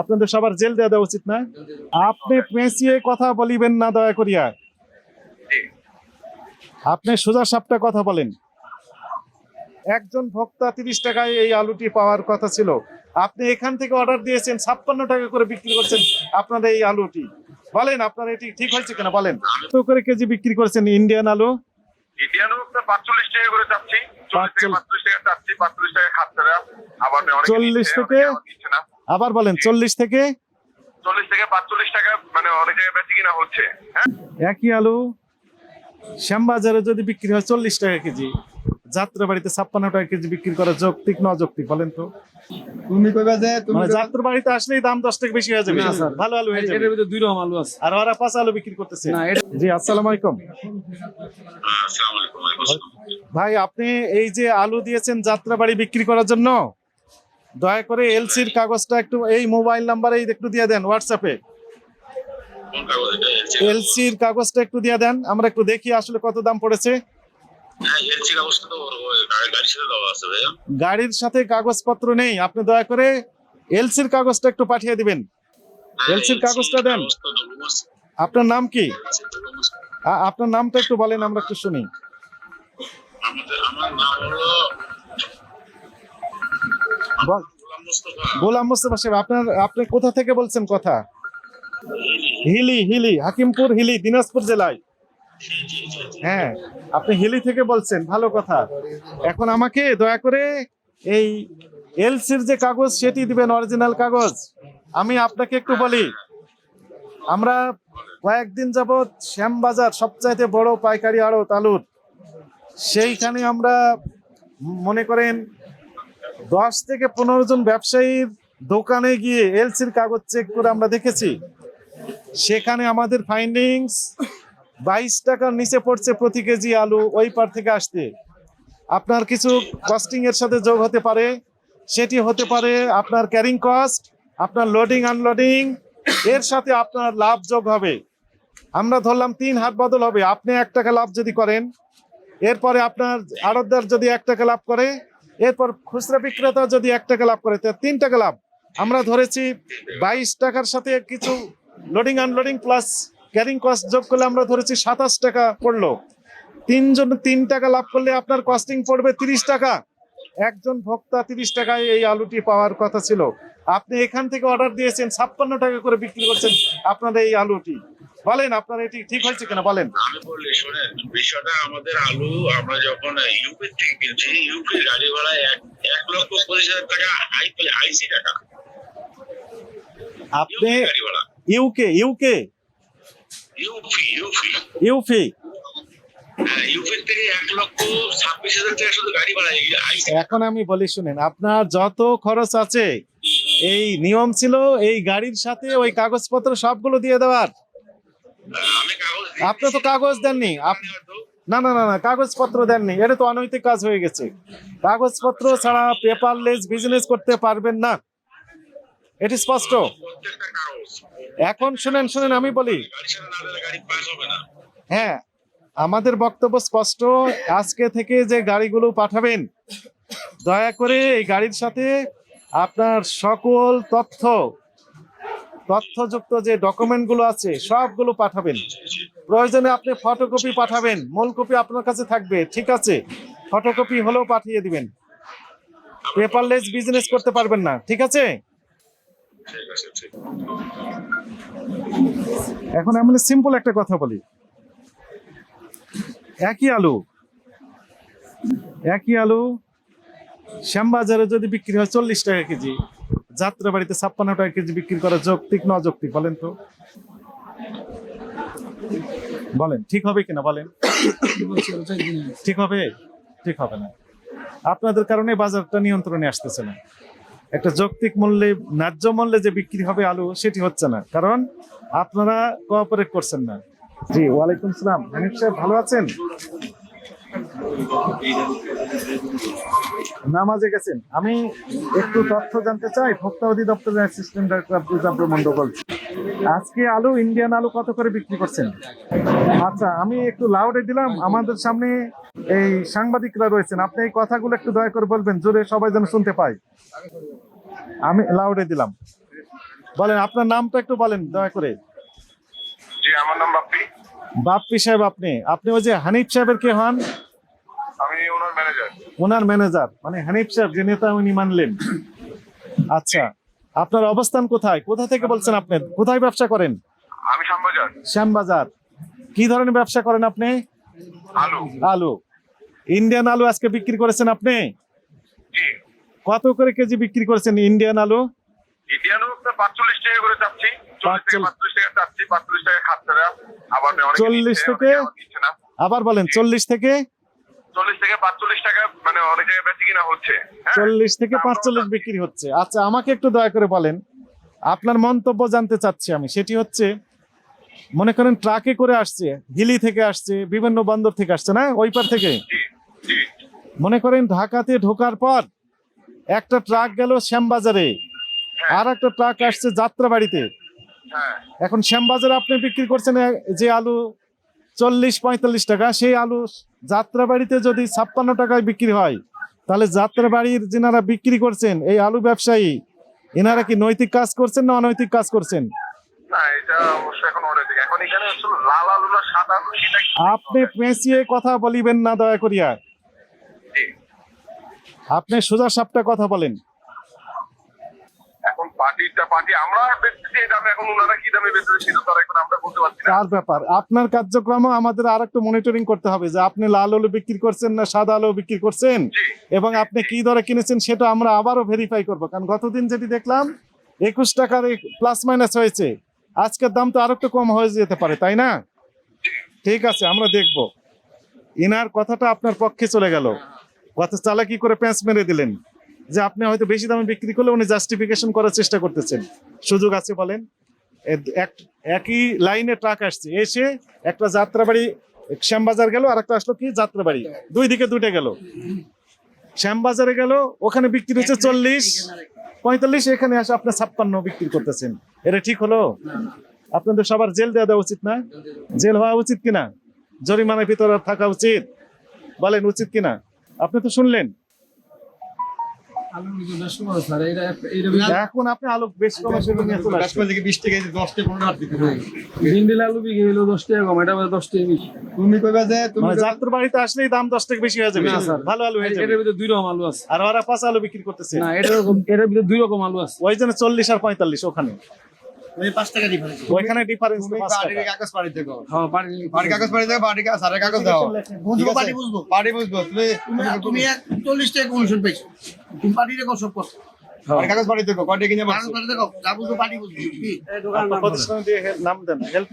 আপনাদের সবার জেল দেওয়া দেওয়া উচিত না? আপনি পেঁচিয়ে কথা বলিবেন না দয়া করিয়া। আপনি সোজা সাপটা কথা বলেন। একজন ভোক্তা তিরিশ টাকায় এই আলুটি পাওয়ার কথা ছিল। আপনি এখান থেকে অর্ডার দিয়েছেন ছাপ্পান্ন টাকা করে বিক্রি করছেন আপনার এই আলুটি। বলেন আপনার এটি ঠিক হয়েছে কিনা? বলেন। কত করে কেজি বিক্রি করছেন ইন্ডিয়ান আলু? ইন্ডিয়ান তো পাঁচচল্লিশ টাকা করে চাচ্ছি। চল্লিশ টাকা চাচ্ছি পাঁচচল্লিশ টাকা খাচ্ছে না। আবার চল্লিশ থেকে? আবার বলেন চল্লিশ থেকে? চল্লিশ থেকে পাঁচচল্লিশ টাকা মানে অনেক জায়গায় বেশি কিনা হচ্ছে। হ্যাঁ? একই আলু শ্যামবাজারে যদি বিক্রি হয় চল্লিশ টাকা কেজি যাত্রা বাড়িতে ছাপ্পান্ন টাকা কেজি বিক্রি করা যৌক্তিক না অযৌক্তিক বলেন তো। তুমি কইবা যে তুমি মানে যাত্রা বাড়িতে আসলেই দাম দশ টাকা বেশি হয়ে যাবে। না, স্যার। ভালো আলু হয়ে যাবে। ভিতরে দুই রকম আলু আছে। আর ওরা পাঁচ আলু বিক্রি করতেছে। না জি আসসালামু আলাইকুম। আসসালামু আলাইকুম আসসালাম। ভাই আপনি এই যে আলু দিয়েছেন যাত্রাবাড়ি বিক্রি করার জন্য দয়া করে এলসির কাগজটা একটু এই মোবাইল নাম্বারে একটু দিয়ে দেন হোয়াটসঅ্যাপে এলসির কাগজটা একটু দিয়ে দেন আমরা একটু দেখি আসলে কত দাম পড়েছে। হ্যাঁ গাড়ির সাথে কাগজপত্র নেই আপনি দয়া করে এলসির কাগজটা একটু পাঠিয়ে দিবেন। হ্যাঁ, LC র কাগজটা দেন। আপনার নাম কি? আপনার নামটা একটু বলেন আমরা একটু শুনি। আমার নাম হলো মোস্তফা গোলাম মোস্তফা সাহেব, আপনার, আপনি কোথা থেকে বলছেন কথা? হিলি হিলি, হাকিমপুর, হিলি, দিনাজপুর জেলায়। হ্যাঁ আপনি হিলি থেকে বলছেন, ভালো কথা। এখন আমাকে দয়া করে এই এলসির যে কাগজ, সেটি দিবেন, অরিজিনাল কাগজ। আমি আপনাকে একটু বলি, আমরা কয়েকদিন যাবৎ শ্যামবাজার, সবচাইতে বড় পাইকারি আড়ত আলুর, সেইখানে আমরা মনে করেন দশ থেকে পনেরো জন ব্যবসায়ীর দোকানে গিয়ে এলসির কাগজ চেক করে আমরা দেখেছি। সেখানে আমাদের ফাইন্ডিংস বাইশ টাকার নিচে পড়ছে প্রতি কেজি আলু, ওই পার থেকে আসতে। আপনার কিছু কস্টিং এর সাথে যোগ হতে পারে, সেটি হতে পারে আপনার ক্যারিং কস্ট আপনার লোডিং আনলোডিং এর সাথে আপনার লাভ যোগ হবে। আমরা ধরলাম তিন হাত বদল হবে, আপনি এক টাকা লাভ যদি করেন, এরপরে আপনার আড়তদার যদি এক টাকা লাভ করে এরপর খুচরা বিক্রেতা যদি এক টাকা লাভ করে তিন টাকা লাভ। আমরা ধরেছি বাইশ টাকার সাথে কিছু loading unloading plus carrying cost যোগ করলে আমরা ধরেছি সাতাশ টাকা পড়ল। তিনজন তিন টাকা লাভ করলে আপনার কস্টিং পড়বে তিরিশ টাকা। একজন ভোক্তা তিরিশ টাকায় এই আলুটি পাওয়ার কথা ছিল। আপনি এখান থেকে অর্ডার দিয়েছেন, ছাপ্পান্ন টাকা করে বিক্রি করছেন আপনার এই আলুটি। বলেন আপনার এটি ঠিক হয়েছে কিনা বলেন। আমি বললি শোনেন বিষয়টা আমাদের আলু আমরা যখন ইউপি থেকে কিনছি ইউপি গাড়ি ভাড়া এক লক্ষ পঁচিশ হাজার টাকা আইসি টাকা। আপনি UK UK UP UP UP এখন আমি বলি শুনেন আপনার যত খরচ আছে এই নিয়ম ছিল এই গাড়ির সাথে ওই কাগজপত্র সবগুলো দিয়ে দেওয়ার। আপনি তো কাগজ দেননি। না না না না, কাগজপত্র দেননি। এটা তো অনৈতিক কাজ হয়ে গেছে। কাগজপত্র ছাড়া পেপারলেস বিজনেস করতে পারবেন না। এটি স্পষ্ট। এখন শুনেন শুনেন, আমি বলি। হ্যাঁ আমাদের বক্তব্য স্পষ্ট। আজকে থেকে যে গাড়িগুলো পাঠাবেন, দয়া করে এই গাড়ির সাথে আপনার সকল তথ্য তথ্যযুক্ত যে ডকুমেন্টগুলো আছে, সবগুলো পাঠাবেন। প্রয়োজনে আপনি ফটোকপি পাঠাবেন, মূল কপি আপনার কাছে থাকবে, ঠিক আছে? ফটোকপি হলেও পাঠিয়ে দিবেন। পেপারলেস বিজনেস করতে পারবেন না, ঠিক আছে? এখন আমি সিম্পল একটা কথা বলি। একই আলু একই আলু, শ্যামবাজারে যদি বিক্রি হয় চল্লিশ টাকা কেজি। যাত্রা বাড়িতে ছাপ্পান্ন টাকা কেজি বিক্রি করা যৌক্তিক না অযৌক্তিক বলেন তো? বলেন, ঠিক হবে কিনা বলেন? ঠিক হবে? ঠিক হবে না। আপনাদের কারণে বাজারটা নিয়ন্ত্রণে আসতেছে না। একটা যৌক্তিক মূল্যে, ন্যায্য মূল্যে যে বিক্রি হবে আলু, সেটি হচ্ছে না। কারণ আপনারা কোঅপারেট করছেন না। জি, ওয়ালাইকুম সালাম। হানিফ সাহেব, ভালো আছেন? নামাজে গেছেন। আমি একটু তথ্য জানতে চাই। ভোক্তা অধিদপ্তরের অ্যাসিস্ট্যান্ট আব্দুল মন্ডল আজকে আলু ইন্ডিয়ান আলু কত করে বিক্রি করছেন? আচ্ছা আমি একটু লাউডে দিলাম। আমাদের সামনে এই সাংবাদিকরা রয়েছেন। আপনি এই কথাগুলো একটু দয়া করে বলবেন জোরে সবাই যেন শুনতে পায়। আমি লাউডে দিলাম। বলেন আপনার নামটা একটু বলেন দয়া করে। জি আমার নাম বাপ্পি। বাপ্পি সাহেব আপনি। আপনি ওই যে হানিফ সাহেবের কে হন? ওনার ম্যানেজার মানে হানিফ সাহেব যে নেতা উনি মানলেন। আচ্ছা আপনার অবস্থান কোথায়? কোথা থেকে বলছেন আপনি? কোথায় ব্যবসা করেন? আমি শ্যামবাজার। শ্যামবাজার। কি ধরনের ব্যবসা করেন আপনি? আলু। আলু। ইন্ডিয়ান আলু আজকে বিক্রি করেছেন আপনি? জি। কত করে কেজি বিক্রি করেছেন ইন্ডিয়ান আলু? ইন্ডিয়ানও তো পাঁচচল্লিশ টাকা করে চাচ্ছি। চল্লিশ থেকে আবার বলেন চল্লিশ থেকে? চল্লিশ থেকে পাঁচচল্লিশ টাকা মানে অনেক জায়গায় বেশি কিনা হচ্ছে। হ্যাঁ? চল্লিশ থেকে পাঁচচল্লিশ বিক্রি হচ্ছে। আচ্ছা আমাকে একটু দয়া করে বলেন আপনার মন্তব্য জানতে চাচ্ছি আমি। সেটি হচ্ছে মনে করেন ট্রাকে করে আসছে হিলি থেকে আসছে বিভিন্ন বন্দর থেকে আসছে না? ওই পার থেকে? মনে করেন ঢাকাতে ঢোকার পর একটা ট্রাক গেল শ্যামবাজারে আর একটা ট্রাক আসছে যাত্রাবাড়িতে। হ্যাঁ। এখন শ্যামবাজারে আপনি বিক্রি করছেন যে আলু চল্লিশ পঁয়তাল্লিশ টাকা। সেই আলু যাত্রাবাড়িতে যদি ছাপ্পান্ন টাকায় বিক্রি হয় তাহলে যাত্রাবাড়ির যেনারা বিক্রি করছেন এই আলু ব্যবসায়ী এনারা কি নৈতিক কাজ করছেন না অনৈতিক কাজ করছেন? আপনি পেঁচিয়ে কথা বলিবেন না দয়া করিয়া। আপনি সোজা সাপটা কথা বলেন। পার্টিটা পার্টি আমরা বেচতেছি এই দামে এখন ওনারা কি দামে বেচতেছে সেটা তো এখন আমরা বলতে পারছি না। তার ব্যাপার? আপনার কার্যক্রমও আমাদের আর একটু মনিটরিং করতে হবে যে আপনি লাল আলু বিক্রি করছেন না সাদা আলু বিক্রি করছেন? এবং আপনি কি দরে কিনেছেন সেটা আমরা আবারও ভেরিফাই করব। কারণ গতদিন যেটি দেখলাম একুশ টাকার প্লাস মাইনাস হয়েছে। আজকের দাম তো আরও একটু কম হয়ে যেতে পারে তাই না? ঠিক আছে আমরা দেখব। ইনার কথাটা আপনার পক্ষে চলে গেল। কত চালাকি করে প্যাঁচ মেরে দিলেন। যে আপনি হয়তো বেশি দামে বিক্রি করলে উনি জাস্টিফিকেশন করার চেষ্টা করতেছেন। সুযোগ আছে বলেন। একই লাইনে ট্রাক আসছে। এসে একটা যাত্রাবাড়ি শ্যামবাজার গেল আর একটা আসলো কি? যাত্রাবাড়ি। দুই দিকে দুইটা গেল। শ্যামবাজারে গেল ওখানে বিক্রি হচ্ছে চল্লিশ পঁয়তাল্লিশ এখানে আসে আপনার ছাপ্পান্ন বিক্রি করতেছেন। এটা ঠিক হলো? আপনাদের সবার জেল দেওয়া দেওয়া উচিত না? জেল হওয়া উচিত কিনা? জরিমানার ভিতরে থাকা উচিত? বলেন উচিত কিনা? আপনি তো শুনলেন। এখন আপনি আলু বেশ কম হিসেবে নিয়ে চলে আসছেন। থেকে বিশ টাকা দশ টাকা পনেরো টাকা দিতে ভিন্ডিল আলু বিক্রি হলো দশ টাকা কম এটা আবার দশ টাকা বেশি। তুমি কইবা যে তুমি মানে বাড়িতে আসলেই দাম দশ টাকা বেশি হয়ে যাবে। ভালো আলু হয়ে যাবে। এটার ভিতরে দুই রকম আলু আছে। আর ওরা পাঁচ আলু বিক্রি করতেছে। না এটার এটার ভিতরে দুই রকম আলু আছে। ওই জন্য চল্লিশ আর পঁয়তাল্লিশ ওখানে। ওই পাঁচ টাকা ডিফারেন্স ওইখানে ডিফারেন্স হ্যাঁ পানি বাড়ি কাগজ পাড়ি দেবে বাড়ি কাগজ দাও। বুঝব। বুঝব বুঝব। তুমি তুমি তুমি এক চল্লিশ টাকা কমিশন পেয়েছ। তুমি পার্টিটা কত সব করছ। কাগজ পাড়ি দেখো কয়টা কিনে দেখো যা বুঝব। বুঝব কি? নাম দেন হেল্প